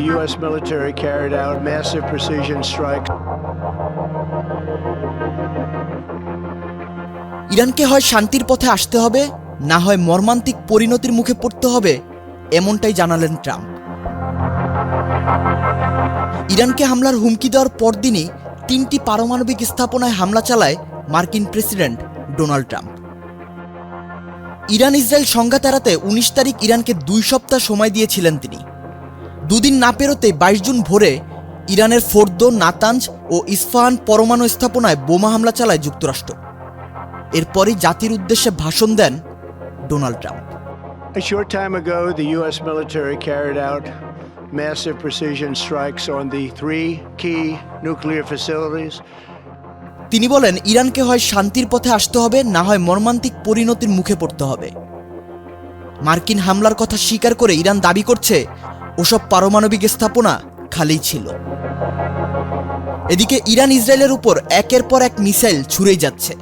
the U.S. military carried out massive precision strikes. ইরানকে হয় শান্তির পথে আসতে হবে, না হয় মর্মান্তিক পরিণতির মুখে পড়তে হবে, এমনটাই জানালেন ট্রাম্প ইরানকে হামলার হুমকি দেওয়ার পরদিনই তিনটি পারমাণবিক স্থাপনায় হামলা চালায় মার্কিন president Donald Trump Iran Israel সংঘাত এড়াতে উনিশ তারিখ ইরানকে দুই সপ্তাহ সময় দিয়েছিলেন তিনি দুদিন না পেরোতে বাইশ জুন ভোরে ইরানের ফোর্দো নাতাঞ্জ ও ইস্ফাহান পরমাণু স্থাপনায় বোমা হামলা চালায় যুক্তরাষ্ট্র এরপরই জাতির উদ্দেশ্যে ভাষণ দেন Donald Trump A short time ago, the U.S. military carried out massive precision strikes on the three key nuclear facilities. তিনি বলেন ইরানকে হয় শান্তির পথে আসতে হবে না হয় মর্মান্তিক পরিণতির মুখে পড়তে হবে মার্কিন হামলার কথা স্বীকার করে ইরান দাবি করছে ওসব পারমাণবিক স্থাপনা খালি ছিল। এদিকে ইরান ইসরায়েলের উপর একের পর এক মিসাইল ছুড়েই যাচ্ছে।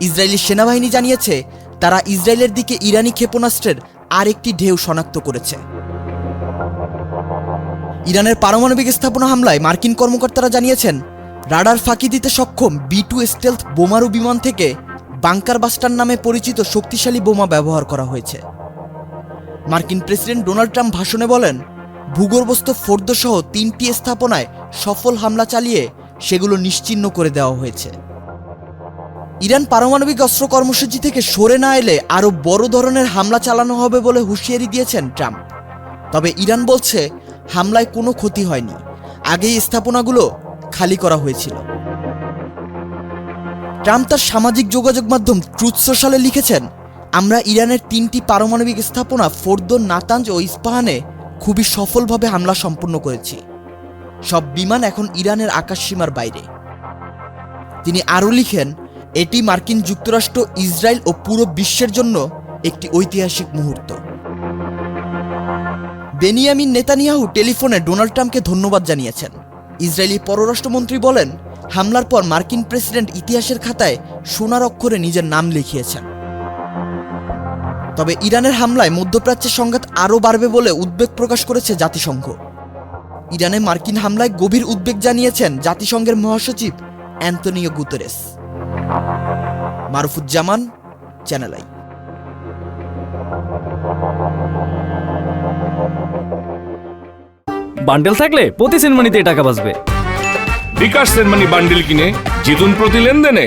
ইসরায়েলি সেনাবাহিনী জানিয়েছে, তারা ইসরায়েলের দিকে ইরানি ক্ষেপণাস্ত্রের আরেকটি ঢেউ শনাক্ত করেছে। ইরানের পারমাণবিক স্থাপনা হামলায় মার্কিন কর্মকর্তারা জানিয়েছেন, রাডার ফাঁকি দিতে সক্ষম বি টু স্টেলথ বোমারু বিমান থেকে বাংকার বাস্টার নামে পরিচিত শক্তিশালী বোমা ব্যবহার করা হয়েছে। মার্কিন প্রেসিডেন্ট ডোনাল্ড ট্রাম্প ভাষণে বলেন ভূগর্ভস্থ ফোর্দ সহ তিনটি স্থাপনায় সফল হামলা চালিয়ে সেগুলো নিশ্চিহ্ন করে দেওয়া হয়েছে। ইরান পারমাণবিক অস্ত্র কর্মসূচি থেকে সরে না এলে আরও বড় ধরনের হামলা চালানো হবে বলে হুঁশিয়ারি দিয়েছেন ট্রাম্প। তবে ইরান বলছে, হামলায় কোনো ক্ষতি হয়নি। আগেই স্থাপনাগুলো খালি করা হয়েছিল। ট্রাম্প তার সামাজিক যোগাযোগ মাধ্যম ট্রুথ সোশ্যালে লিখেছেন, আমরা ইরানের তিনটি পারমাণবিক স্থাপনা ফোর্দ, নাতাঞ্জ ও ইস্পাহানে খুবই সফলভাবে হামলা সম্পন্ন করেছি। সব বিমান এখন ইরানের আকাশসীমার বাইরে। তিনি আরও লিখেন, এটি মার্কিন যুক্তরাষ্ট্র, ইসরায়েল ও পুরো বিশ্বের জন্য একটি ঐতিহাসিক মুহূর্ত। বেনিয়ামিন নেতানিয়াহু টেলিফোনে ডোনাল্ড ট্রাম্পকে ধন্যবাদ জানিয়েছেন। ইসরায়েলি পররাষ্ট্রমন্ত্রী বলেন, হামলার পর মার্কিন প্রেসিডেন্ট ইতিহাসের খাতায় সোনার অক্ষরে নিজের নাম লিখিয়েছেন। তবে ইরানের হামলায় মধ্যপ্রাচ্যের সংঘাত আরও বাড়বে বলে উদ্বেগ প্রকাশ করেছে জাতিসংঘ। ইরানে মার্কিন হামলায় গভীর উদ্বেগ জানিয়েছেন জাতিসংঘের মহাসচিব Antonio Guterres. Marufuzzaman channel I. Bundle থাকলে প্রতি সিনেমানিতে টাকা বাঁচবে। বিকাশ সেনমানি বান্ডিল কিনে জিতুন প্রতি লেনদেনে।